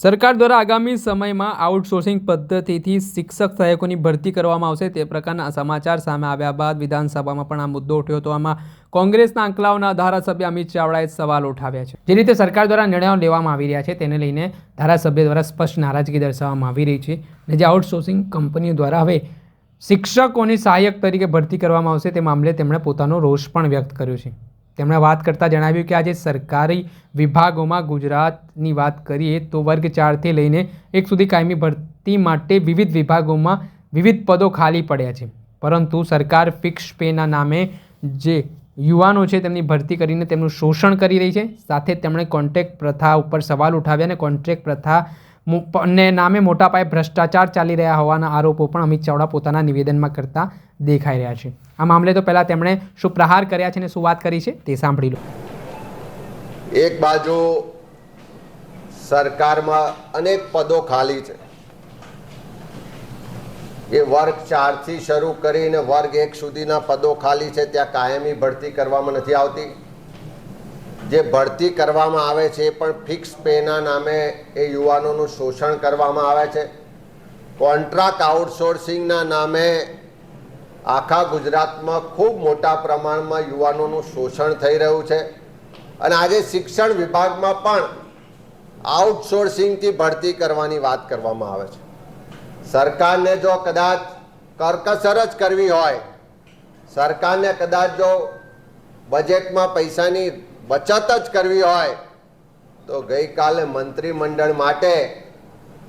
સરકાર દ્વારા આગામી સમયમાં આઉટસોર્સિંગ પદ્ધતિથી શિક્ષક સહાયકોની ભરતી કરવામાં આવશે. તે પ્રકારના સમાચાર સામે આવ્યા બાદ વિધાનસભામાં પણ આ મુદ્દો ઉઠ્યો હતો. આમાં કોંગ્રેસના આંકલાઓના ધારાસભ્ય અમિત ચાવડાએ સવાલ ઉઠાવ્યા છે. જે રીતે સરકાર દ્વારા નિર્ણયો લેવામાં આવી રહ્યા છે, તેને લઈને ધારાસભ્ય દ્વારા સ્પષ્ટ નારાજગી દર્શાવવામાં આવી રહી છે અને જે આઉટસોર્સિંગ કંપનીઓ દ્વારા હવે શિક્ષકોની સહાયક તરીકે ભરતી કરવામાં આવશે તે મામલે તેમણે પોતાનો રોષ પણ વ્યક્ત કર્યો છે. તેમણે વાત કરતાં જણાવ્યું કે આજે સરકારી વિભાગોમાં ગુજરાતની વાત કરીએ તો વર્ગ ચારથી લઈને એક સુધી કાયમી ભરતી માટે વિવિધ વિભાગોમાં વિવિધ પદો ખાલી પડ્યા છે. પરંતુ સરકાર ફિક્સ પેના નામે જે યુવાનો છે તેમની ભરતી કરીને તેમનું શોષણ કરી રહી છે. સાથે તેમણે કોન્ટ્રેક્ટ પ્રથા ઉપર સવાલ ઉઠાવ્યા અને કોન્ટ્રેક્ટ પ્રથા ને નામે મોટા પાયે ભ્રષ્ટાચાર ચાલી રહ્યા હોવાના આરોપો પણ અમિત ચાવડા પોતાના નિવેદનમાં કરતા દેખાઈ રહ્યા છે. આ મામલે તો પહેલાં તેમણે શું પ્રહાર કર્યા છે અને શું વાત કરી છે તે સાંભળી લો. એક બાજુ સરકારમાં અનેક પદો ખાલી છે. એ વર્ગ ચારથી શરૂ કરીને વર્ગ એક સુધીના પદો ખાલી છે, ત્યાં કાયમી ભરતી કરવામાં નથી આવતી. જે ભરતી કરવામાં આવે છે એ પણ ફિક્સ પેના નામે એ યુવાનોનું શોષણ કરવામાં આવે છે. કોન્ટ્રાક્ટ આઉટસોર્સિંગના નામે આખા ગુજરાતમાં ખૂબ મોટા પ્રમાણમાં યુવાનોનું શોષણ થઈ રહ્યું છે. અને આજે શિક્ષણ વિભાગમાં પણ આઉટસોર્સિંગથી ભરતી કરવાની વાત કરવામાં આવે છે. સરકારને જો કદાચ કરકસર જ કરવી હોય, સરકારને કદાચ જો બજેટમાં પૈસાની બચત જ કરવી હોય, તો ગઈકાલે મંત્રીમંડળ માટે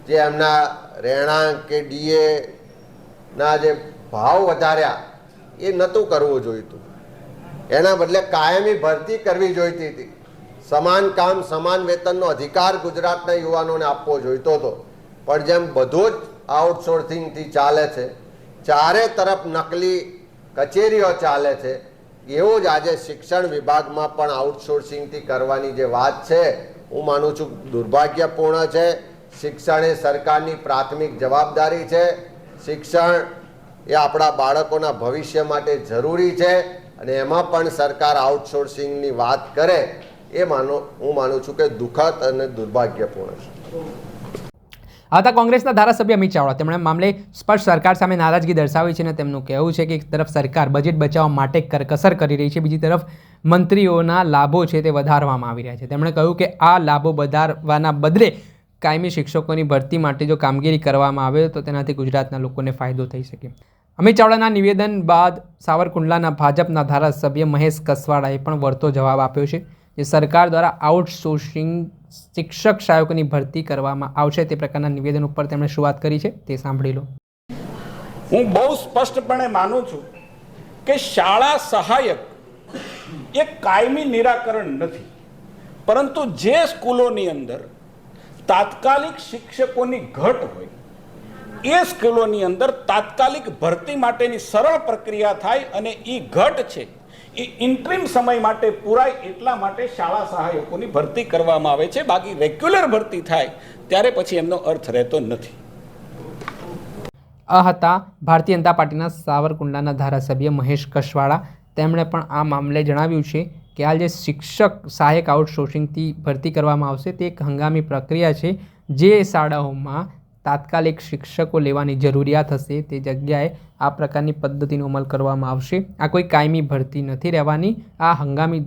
જે એમના રહેણાંક કે ડીએ ના જે ભાવ વધાર્યા, એ નહોતું કરવું જોઈતું. એના બદલે કાયમી ભરતી કરવી જોઈતી હતી. સમાન કામ, સમાન વેતનનો અધિકાર ગુજરાતના યુવાનોને આપવો જોઈતો હતો. પણ જેમ બધું જ આઉટસોર્સિંગથી ચાલે છે, ચારે તરફ નકલી કચેરીઓ ચાલે છે એવું જ આજે શિક્ષણ વિભાગમાં પણ આઉટસોર્સિંગથી કરવાની જે વાત છે, હું માનું છું દુર્ભાગ્યપૂર્ણ છે. શિક્ષણ એ સરકારની પ્રાથમિક જવાબદારી છે. શિક્ષણ એ આપણા બાળકોના ભવિષ્ય માટે જરૂરી છે અને એમાં પણ સરકાર આઉટસોર્સિંગની વાત કરે, એ માનો, હું માનું છું કે દુઃખદ અને દુર્ભાગ્યપૂર્ણ છે. હતા કોંગ્રેસના ધારાસભ્ય અમિત ચાવડા, તેમણે મામલે સ્પષ્ટ સરકાર સામે નારાજગી દર્શાવી છે અને તેમનું કહેવું છે કે એક તરફ સરકાર બજેટ બચાવવા માટે કરકસર કરી રહી છે, બીજી તરફ મંત્રીઓના લાભો છે તે વધારવામાં આવી રહ્યા છે. તેમણે કહ્યું કે આ લાભો વધારવાના બદલે કાયમી શિક્ષકોની ભરતી માટે જો કામગીરી કરવામાં આવે તો તેનાથી ગુજરાતના લોકોને ફાયદો થઈ શકે. અમિત ચાવડાના નિવેદન બાદ સાવરકુંડલાના ભાજપના ધારાસભ્ય મહેશ કસવાડાએ પણ વળતો જવાબ આપ્યો છે, જે સરકાર દ્વારા આઉટસોર્સિંગ શિક્ષક સહાયકોની ભરતી કરવામાં આવશે તે પ્રકારના નિવેદન ઉપર તેમણે શું વાત કરી છે તે સાંભળી લો. હું બહુ સ્પષ્ટપણે માનું છું કે શાળા સહાયક એ કાયમી નિરાકરણ નથી. પરંતુ જે સ્કૂલોની અંદર તાત્કાલિક શિક્ષકોની ઘટ હોય, એ સ્કૂલોની અંદર તાત્કાલિક ભરતી માટેની સરળ પ્રક્રિયા થાય અને એ ઘટ છે એ ઇન્ટ્રીમ સમય માટે પૂરાય એટલા માટે શાળા સહાયકોની ભરતી કરવામાં આવે છે. બાકી રેગ્યુલર ભરતી થાય ત્યારે પછી એમનો અર્થ રહેતો નથી. આ હતા ભારતીય જનતા પાર્ટીના સાવરકુંડલાના ધારાસભ્ય મહેશ કશવાળા. તેમણે પણ આ મામલે જણાવ્યું છે કે આ જે શિક્ષક સહાયક આઉટસોર્સિંગથી ભરતી કરવામાં આવશે તે એક હંગામી પ્રક્રિયા છે. જે શાળાઓમાં તાત્કાલિક શિક્ષકો લેવાની જરૂરિયાત હશે તે જગ્યાએ આ પ્રકારની પદ્ધતિનો અમલ કરવામાં આવશે. આ કોઈ કાયમી ભરતી નથી રહેવાની. આ હંગામી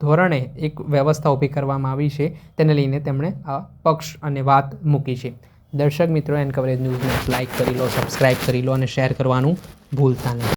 ધોરણે એક વ્યવસ્થા ઊભી કરવામાં આવી છે. તેને લઈને તેમણે આ પક્ષ અને વાત મૂકી છે. દર્શક મિત્રો એન કવરેજ ન્યૂઝને લાઇક કરી લો સબસ્ક્રાઇબ કરી લો અને શેર કરવાનું ભૂલતા નહીં.